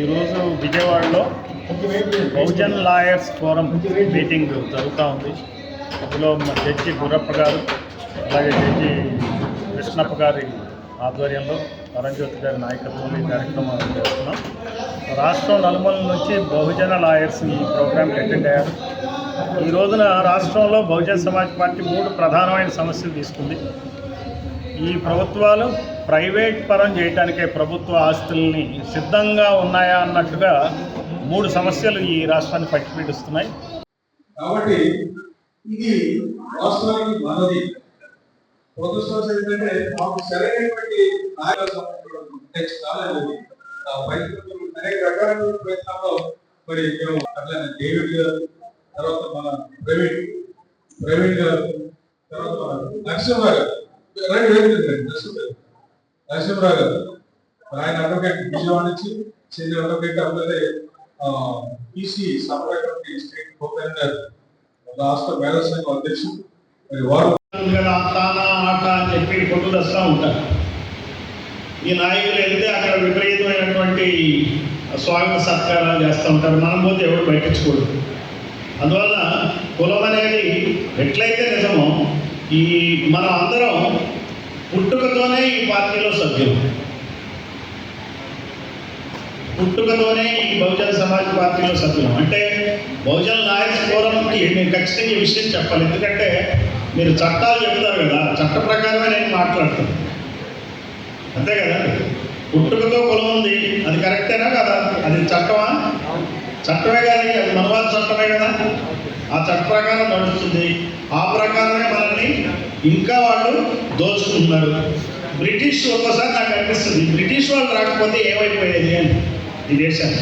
ఈరోజు విజయవాడలో Bahujan lawyers forum meeting జరుగుతూ ఉంది. అందులో మా జడ్జి గురప్ప గారు అలాగే జడ్జి కృష్ణప్ప గారి ఆధ్వర్యంలో పరంజ్యోతి గారి నాయకత్వంలో ఈ కార్యక్రమాలు చేస్తున్నాం రాష్ట్రం నలుమల నుంచి బహుజన లాయర్స్ ఈ ప్రోగ్రాంకి అటెండ్ అయ్యారు. ఈ రోజున రాష్ట్రంలో బహుజన్ సమాజ్ పార్టీ మూడు ప్రధానమైన సమస్యలు తీసుకుంది. ఈ ప్రభుత్వాలు ప్రైవేట్ పరం చేయటానికే ప్రభుత్వ ఆస్తుల్ని సిద్ధంగా ఉన్నాయా అన్నట్టుగా మూడు సమస్యలు ఈ రాష్ట్రాన్ని పట్టిపీడిస్తున్నాయి కాబట్టి ఇది వాస్తవానికి మనది. ప్రభుత్వం ఏంటంటే మాకు సరైనటువంటి అనేక రకాల ప్రయత్నాల్లో మరి మేము అట్లనే డేవిడ్ గారు తర్వాత మన ప్రవీణ్ ప్రవీణ్ గారు తర్వాత మన నరసింహ గారు నరసింహరావు గారు. ఆయన అడ్వకేట్ విజయవాడ నుంచి సీనియర్ అడ్వకేట్ అలాగే పీసీ సపరేట్ స్టేట్ కోఆర్డినేటర్ రాష్ట్ర మేధా సంఘం అధ్యక్షుడు. మరి వారు ఆట అని చెప్పి కొట్టు తెస్తూ ఉంటారు. ఈ నాయకులు వెళ్తే అక్కడ విపరీతమైనటువంటి స్వాగత సత్కారాలు చేస్తూ ఉంటారు. మనం పోతే ఎవరు పట్టించుకోడు అందువల్ల కులం అనేది ఎట్లయితే నిజమో ఈ మన అందరం పుట్టుకతోనే ఈ పార్టీలో సభ్యులు. పుట్టుకతోనే ఈ బహుజన సమాజ్ పార్టీలో సభ్యులం. అంటే బహుజన లాయర్స్ ఫోరంకి నేను ఖచ్చితంగా ఈ విషయం చెప్పాలి. ఎందుకంటే మీరు చట్టాలు చెప్తారు కదా చట్ట ప్రకారమే నేను మాట్లాడతాను. అంతే కదా? పుట్టుకతో కులం ఉంది. అది కరెక్టేనా కదా? అది చట్టమా? చట్టమే కదా అది మనవాళ్ళ చట్టమే కదా? ఆ చట్ట ప్రకారం నడుస్తుంది. ఆ ప్రకారమే మనల్ని ఇంకా వాళ్ళు దోచుకుంటున్నారు. బ్రిటిష్ ఒక్కోసారి నాకు అనిపిస్తుంది. బ్రిటిష్ వాళ్ళు రాకపోతే ఏమైపోయేది అని ఈ దేశం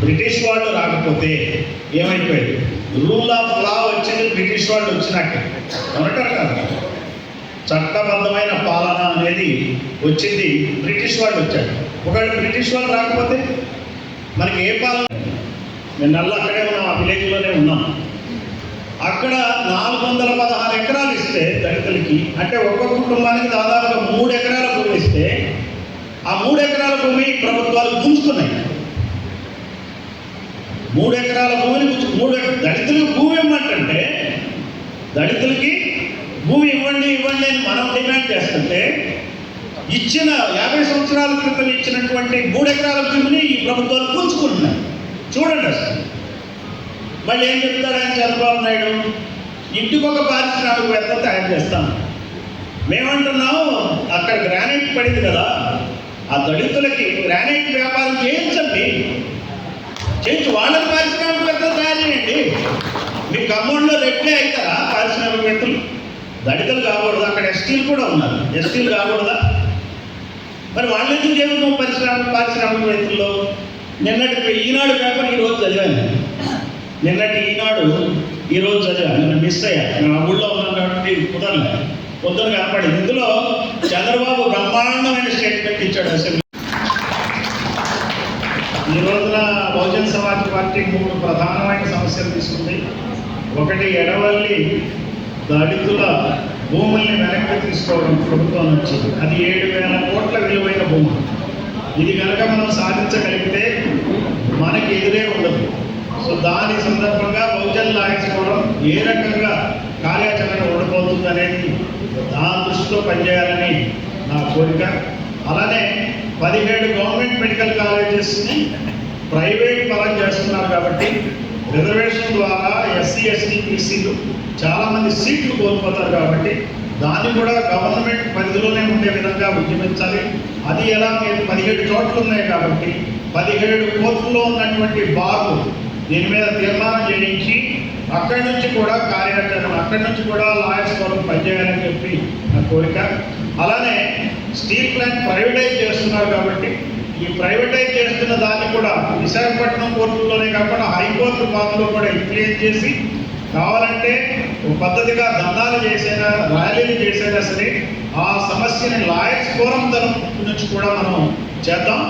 బ్రిటిష్ వాళ్ళు రాకపోతే ఏమైపోయేది? రూల్ ఆఫ్ లా వచ్చింది బ్రిటిష్ వాళ్ళు వచ్చినాక. అవునంటారు కదా? చట్టబద్ధమైన పాలన అనేది వచ్చింది. బ్రిటిష్ వాళ్ళు వచ్చారు. ఒకవేళ బ్రిటిష్ వాళ్ళు రాకపోతే మనకి ఏ పాలన? మేము నల్ల అక్కడే ఉన్నాం ఆ విలేజ్లోనే ఉన్నాం. అక్కడ నాలుగు వందల పదహారు ఎకరాలు ఇస్తే దళితులకి అంటే ఒక్కొక్క కుటుంబానికి దాదాపుగా మూడు ఎకరాల భూమి ఇస్తే ఆ మూడు ఎకరాల భూమి ప్రభుత్వాలు గుంజుకున్నాయి. మూడు ఎకరాల భూమిని మూడు దళితులకు భూమి ఇవ్వమంటే దళితులకి భూమి ఇవ్వండి ఇవ్వండి అని మనం డిమాండ్ చేస్తుంటే ఇచ్చిన యాభై సంవత్సరాల క్రితం ఇచ్చినటువంటి మూడు ఎకరాల భూమిని ఈ ప్రభుత్వాలు పుంజుకుంటున్నాయి చూడండి అసలు. మళ్ళీ ఏం చెప్తారు ఆయన చంద్రబాబు నాయుడు? ఇంటికి ఒక పారిశ్రామికవేత్త తయారు చేస్తాం. మేమంటున్నాం అక్కడ గ్రానైట్ పడింది కదా ఆ దళితులకి గ్రానైట్ వ్యాపారం చేయించండి. చేయించి పారిశ్రామిక పారిశ్రామికవేత్తలు తయారు చేయండి. మీ ఖమ్మంలో రెట్లే అవుతారా పారిశ్రామికవేత్తలు దళితులు కాకూడదు? అక్కడ ఎస్టీలు కూడా ఉన్నారు. ఎస్టీలు కాకూడదా? మరి వాళ్ళు ఎందుకు పరిశ్రామిక పరిశ్రమ పారిశ్రామికవేత్తల్లో నిన్నటి ఈనాడు పేపర్ ఈరోజు చదివాను. నిన్నటి ఈనాడు ఈరోజు చదివాను. నిన్న మిస్ అయ్యా. నేను ఆ ఊళ్ళో ఉన్నాను కాబట్టి ఇది కుదరలే పొద్దున కనపడింది ఇందులో చంద్రబాబు బ్రహ్మాండమైన స్టేట్మెంట్ ఇచ్చాడు అసెంబ్లీ. ఈ రోజున బహుజన్ సమాజ్ పార్టీ మూడు ప్రధానమైన సమస్యలు తీసుకుంది. ఒకటి ఎడవల్లి దళితుల భూముల్ని వెనక్కి తీసుకోవడం ప్రభుత్వం నుంచి అది ఏడు వేల కోట్ల విలువైన భూమి ఇది కనుక మనం సాధించగలిగితే మనకి ఎదురే ఉండదు. సో దాని సందర్భంగా బహుజన్ లాయర్స్ ఏ రకంగా కార్యాచరణ ఉండబోతుంది అనేది దాని దృష్టిలో పనిచేయాలని నా కోరిక. అలానే పదిహేడు గవర్నమెంట్ మెడికల్ కాలేజెస్ని ప్రైవేట్ పరం చేస్తున్నారు కాబట్టి రిజర్వేషన్ ద్వారా ఎస్సీ ఎస్టీ బీసీలు చాలామంది సీట్లు కోల్పోతారు కాబట్టి దాన్ని కూడా గవర్నమెంట్ పరిధిలోనే ఉండే విధంగా ఉద్యమించాలి. అది ఎలా? మీరు పదిహేడు చోట్ల ఉన్నాయి కాబట్టి పదిహేడు కోర్టులో ఉన్నటువంటి బార్లు దీని మీద తీర్మానం చేయించి అక్కడి నుంచి కూడా కార్యాచరణ అక్కడి నుంచి కూడా లాయర్స్ వరకు పనిచేయాలని చెప్పి నా కోరిక. అలానే స్టీల్ ప్లాంట్ ప్రైవేటైజ్ చేస్తున్నారు కాబట్టి ఈ ప్రైవేటైజ్ చేస్తున్న దాన్ని కూడా విశాఖపట్నం కోర్టులోనే కాకుండా హైకోర్టు బాధలో కూడా ఇంప్లిమెంట్ చేసి కావాలంటే పద్ధతిగా దందాలు చేసైనా ర్యాలీలు చేసైనా సరే ఆ సమస్యని లాయర్స్ ఫోరం తరపు నుంచి కూడా మనం చేద్దాం.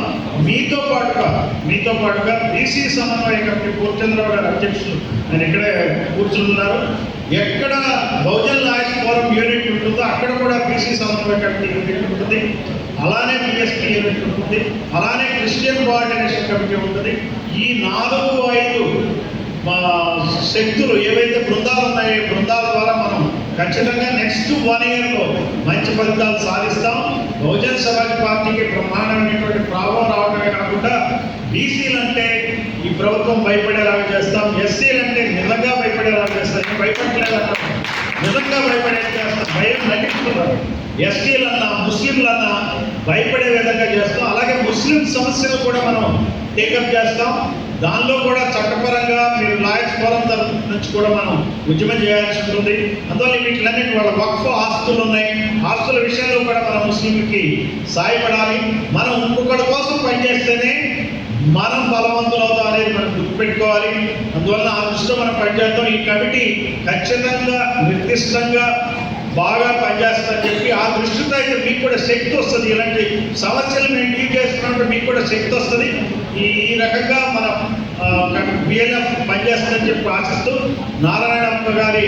మీతో పాటుగా మీతో పాటుగా బీసీ సమన్వయ కమిటీ పూర్చంద్రరావు గారు అధ్యక్షులు ఆయన ఇక్కడే కూర్చుంటున్నారు. ఎక్కడ బహుజన్ లాయర్స్ ఫోరం యూనిట్ ఉంటుందో అక్కడ కూడా బీసీ సమన్వయ కమిటీ యూనిట్ ఉంటుంది. అలానే బిఎస్పీ యూనిట్ ఉంటుంది. అలానే క్రిస్టియన్ కోఆర్డినేషన్ కమిటీ ఉంటుంది. ఈ నాలుగు ఐదు మా శక్తులు ఏవైతే బృందాలు ఉన్నాయో బృందాల ద్వారా మనం ఖచ్చితంగా నెక్స్ట్ వన్ ఇయర్లో మంచి ఫలితాలు సాధిస్తాం. బహుజన్ సమాజ్ పార్టీకి బ్రహ్మాండమైనటువంటి ప్రాభం రావడమే కాకుండా బీసీలు అంటే ఈ ప్రభుత్వం భయపడేలాగా చేస్తాం. ఎస్సీలు అంటే నిజంగా భయపడేలాగా చేస్తాం. ఇంకా భయపడలేదన్నా నిజంగా భయపడే చేస్తాం. భయం నటిస్తున్నారు ఎస్టీలన్నా ముస్లింలన్నా భయపడే విధంగా చేస్తాం. అలాగే ముస్లిం సమస్యలు కూడా మనం టేకప్ చేస్తాం. దానిలో కూడా చట్టపరంగా మీరు నుంచి కూడా మనం ఉద్యమం చేయాల్సి ఉంటుంది. అందువల్ల వీటిలన్నిటి వాళ్ళ వక్ఫ్ ఆస్తులు ఉన్నాయి ఆస్తుల విషయంలో కూడా మనం ముస్లింకి సాయపడాలి. మనం ఇంకొకటి కోసం పనిచేస్తేనే మనం బలవంతులు అవుతాం అనేది మనం గుర్తుపెట్టుకోవాలి. అందువల్ల ఆ దృష్టిలో మనం పనిచేస్తాం ఈ కమిటీ ఖచ్చితంగా నిర్దిష్టంగా బాగా పనిచేస్తుందని చెప్పి ఆ దృష్టితో అయితే మీకు కూడా శక్తి వస్తుంది. ఇలాంటి సమస్యలు మేము డీల్ చేస్తున్నప్పుడు మీకు కూడా శక్తి వస్తుంది. ఈ ఈ రకంగా మన బిఎల్ఎఫ్ పనిచేస్తుందని చెప్పి ఆశిస్తూ నారాయణప్ప గారి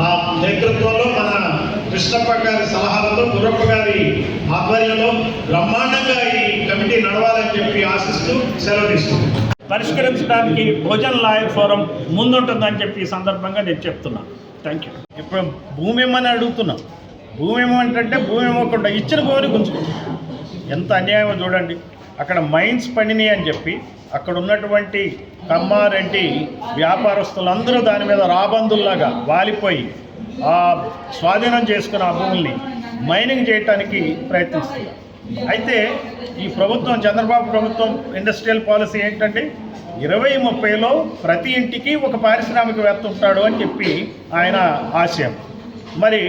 ఆ నేతృత్వంలో మన కృష్ణప్ప గారి సలహాలతో గురప్ప గారి ఆధ్వర్యంలో బ్రహ్మాండంగా ఈ కమిటీ నడవాలని చెప్పి ఆశిస్తూ సెలవు తీసుకుంటున్నాను పరిష్కరించడానికి భోజన్ లాయర్ ఫోరం ముందుంటుందని చెప్పి ఈ సందర్భంగా నేను చెప్తున్నాను థ్యాంక్ యూ ఇప్పుడు భూమి ఇమ్మని అడుగుతున్నాం. భూమి ఇమ్మంటే భూమి ఇవ్వకుండా ఇచ్చిన భూమిని గుంజుకుంటాం ఎంత అన్యాయమో చూడండి. అక్కడ మైన్స్ పండినాయి అని చెప్పి అక్కడ ఉన్నటువంటి కమ్మారెడ్డి వ్యాపారస్తులందరూ దాని మీద రాబందుల్లాగా వాలిపోయి ఆ స్వాధీనం చేసుకున్న ఆ భూముల్ని మైనింగ్ చేయటానికి ప్రయత్నిస్తున్నారు. అయితే ఈ ప్రభుత్వం చంద్రబాబు ప్రభుత్వం ఇండస్ట్రియల్ పాలసీ ఏంటంటే ఇరవై ముప్పైలో ప్రతి ఇంటికి ఒక పారిశ్రామికవేత్త ఉంటాడు అని చెప్పి ఆయన ఆశయం. మరి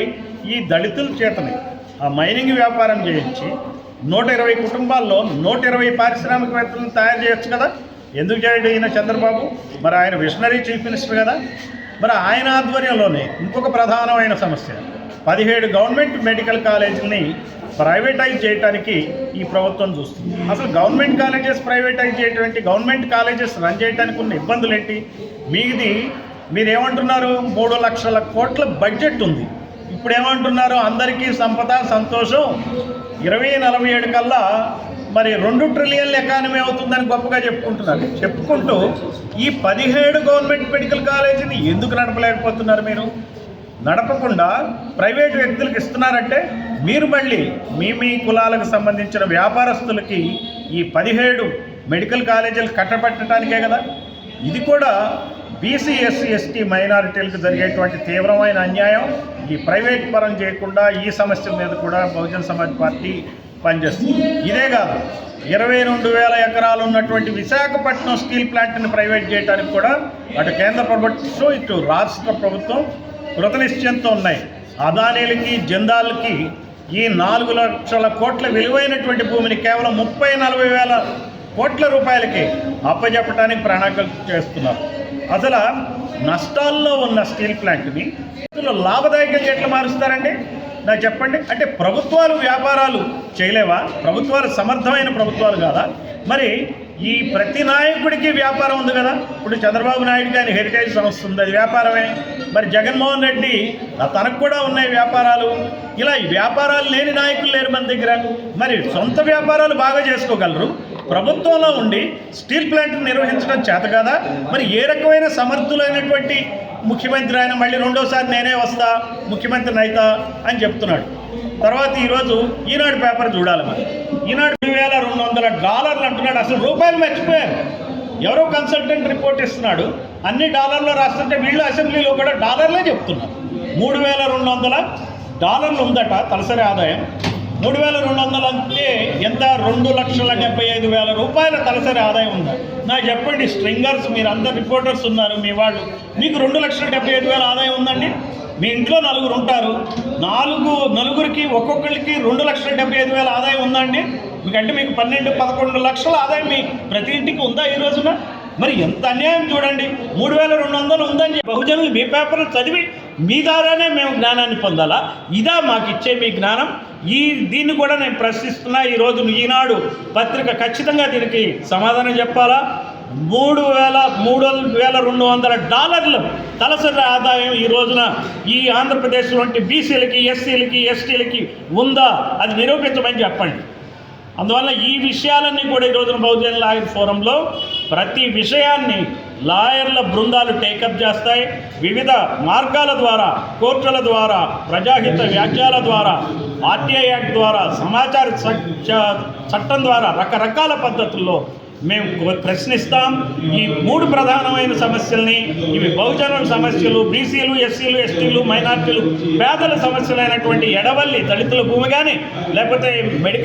ఈ దళితుల చేతనే ఆ మైనింగ్ వ్యాపారం చేయించి నూట ఇరవై కుటుంబాల్లో నూట ఇరవై పారిశ్రామికవేత్తలను తయారు చేయొచ్చు కదా? ఎందుకు చేయడు ఈయన చంద్రబాబు? మరి ఆయన విషనరీ చీఫ్ మినిస్టర్ కదా? మరి ఆయన ఆధ్వర్యంలోనే ఇంకొక ప్రధానమైన సమస్య. పదిహేడు గవర్నమెంట్ మెడికల్ కాలేజీని ప్రైవేటైజ్ చేయడానికి ఈ ప్రభుత్వం చూస్తుంది. అసలు గవర్నమెంట్ కాలేజెస్ ప్రైవేటైజ్ చేయటువంటి గవర్నమెంట్ కాలేజెస్ రన్ చేయడానికి ఉన్న ఇబ్బందులు ఏంటి? మీది మీరు ఏమంటున్నారు మూడు లక్షల కోట్ల బడ్జెట్ ఉంది. ఇప్పుడు ఏమంటున్నారు అందరికీ సంపద సంతోషం. ఇరవై నలభై ఏడు కల్లా మరి రెండు ట్రిలియన్ల ఎకానమీ అవుతుందని గొప్పగా చెప్పుకుంటున్నారు. చెప్పుకుంటూ ఈ పదిహేడు గవర్నమెంట్ మెడికల్ కాలేజీని ఎందుకు నడపలేకపోతున్నారు మీరు? నడపకుండా ప్రైవేట్ వ్యక్తులకు ఇస్తున్నారంటే మీరు మళ్ళీ మీ మీ కులాలకు సంబంధించిన వ్యాపారస్తులకి ఈ పదిహేడు మెడికల్ కాలేజీలు కట్టబెట్టడానికే కదా? ఇది కూడా బీసీ ఎస్సీ ఎస్టీ మైనారిటీలకు జరిగేటువంటి తీవ్రమైన అన్యాయం ఈ ప్రైవేట్ పరం చేయకుండా ఈ సమస్య మీద కూడా బహుజన్ సమాజ్ పార్టీ పనిచేస్తుంది. ఇదే కాదు ఇరవై రెండు వేల ఎకరాలు ఉన్నటువంటి విశాఖపట్నం స్టీల్ ప్లాంట్ని ప్రైవేట్ చేయడానికి కూడా అటు కేంద్ర ప్రభుత్వం ఇటు రాష్ట్ర ప్రభుత్వం కృతనిశ్చయంతో ఉన్నాయి. అదానీలకి జందాలకి ఈ నాలుగు లక్షల కోట్ల విలువైనటువంటి భూమిని కేవలం ముప్పై నలభై వేల కోట్ల రూపాయలకి అప్పజెప్పడానికి ప్రణాళికలు చేస్తున్నారు. అసలు నష్టాల్లో ఉన్న స్టీల్ ప్లాంట్ని ఇందులో లాభదాయకంగా ఎట్లా మారుస్తారండి? నాకు చెప్పండి. అంటే ప్రభుత్వాలు వ్యాపారాలు చేయలేవా? ప్రభుత్వాలు సమర్థమైన ప్రభుత్వాలు కాదా? మరి ఈ ప్రతి నాయకుడికి వ్యాపారం ఉంది కదా? ఇప్పుడు చంద్రబాబు నాయుడు గారి హెరిటేజ్ సంస్థ ఉంది అది వ్యాపారమే. మరి జగన్మోహన్ రెడ్డి తనకు కూడా ఉన్నాయి వ్యాపారాలు. ఇలా వ్యాపారాలు లేని నాయకులు లేరు మన దగ్గర. మరి సొంత వ్యాపారాలు బాగా చేసుకోగలరు. ప్రభుత్వంలో ఉండి స్టీల్ ప్లాంట్ నిర్వహించడం చేత కదా? మరి ఏ రకమైన సమర్థులైనటువంటి ముఖ్యమంత్రి ఆయన మళ్ళీ రెండోసారి నేనే వస్తా ముఖ్యమంత్రిని అయితా అని చెప్తున్నాడు. తర్వాత ఈరోజు ఈనాడు పేపర్ చూడాలి మరి. ఈనాడు రెండు వేల రెండు వందల డాలర్లు అంటున్నాడు. అసలు రూపాయలు మర్చిపోయారు. ఎవరో కన్సల్టెంట్ రిపోర్ట్ ఇస్తున్నాడు. అన్ని డాలర్లో రాస్తుంటే వీళ్ళు అసెంబ్లీలో కూడా డాలర్లే చెప్తున్నారు. మూడు వేల రెండు వందల డాలర్లు ఉందట తలసరి ఆదాయం. మూడు వేల రెండు వందలు అంటే ఎంత? రెండు లక్షల డెబ్బై ఐదు వేల రూపాయల తలసరి ఆదాయం ఉందా. నాకు చెప్పండి స్ట్రింగర్స్ మీరు అందరు రిపోర్టర్స్ ఉన్నారు మీ వాళ్ళు. మీకు రెండు లక్షల డెబ్బై ఐదు వేల ఆదాయం ఉందండి? మీ ఇంట్లో నలుగురు ఉంటారు. నాలుగు నలుగురికి ఒక్కొక్కరికి రెండు లక్షల డెబ్బై ఐదు వేల ఆదాయం ఉందండి. మీకంటే మీకు పన్నెండు పదకొండు లక్షల ఆదాయం మీ ప్రతి ఇంటికి ఉందా ఈ రోజున? మరి ఎంత అన్యాయం చూడండి. మూడు వేల రెండు వందలు ఉందని బహుజనులు మీ పేపర్లు చదివి మీ ద్వారానే మేము జ్ఞానాన్ని పొందాలా? ఇదా మాకు ఇచ్చే మీ జ్ఞానం. ఈ దీన్ని కూడా నేను ప్రశ్నిస్తున్నా ఈరోజు ఈనాడు పత్రిక ఖచ్చితంగా దీనికి సమాధానం చెప్పాలా? మూడు వేల మూడు వేల రెండు వందల డాలర్లు తలసరి ఆదాయం ఈ రోజున ఈ ఆంధ్రప్రదేశ్ వంటి బీసీలకి ఎస్సీలకి ఎస్టీలకి ఉందా? అది నిరూపించమని చెప్పండి. అందువల్ల ఈ విషయాలన్నీ కూడా ఈ రోజున బహుజన్ లాయర్ ఫోరంలో ప్రతి విషయాన్ని లాయర్ల బృందాలు టేకప్ చేస్తాయి. వివిధ మార్గాల ద్వారా కోర్టుల ద్వారా ప్రజాహిత వ్యాఖ్యల ద్వారా ఆర్టీఐ యాక్ట్ ద్వారా సమాచార చ- చట్టం ద్వారా రకరకాల పద్ధతుల్లో మేము ప్రశ్నిస్తాం. ఈ మూడు ప్రధానమైన సమస్యల్ని ఇవి బహుజనుల సమస్యలు బీసీలు ఎస్సీలు ఎస్టీలు మైనార్టీలు పేదల సమస్యలైనటువంటి ఎడవల్లి దళితుల భూమి కానీ లేకపోతే మెడికల్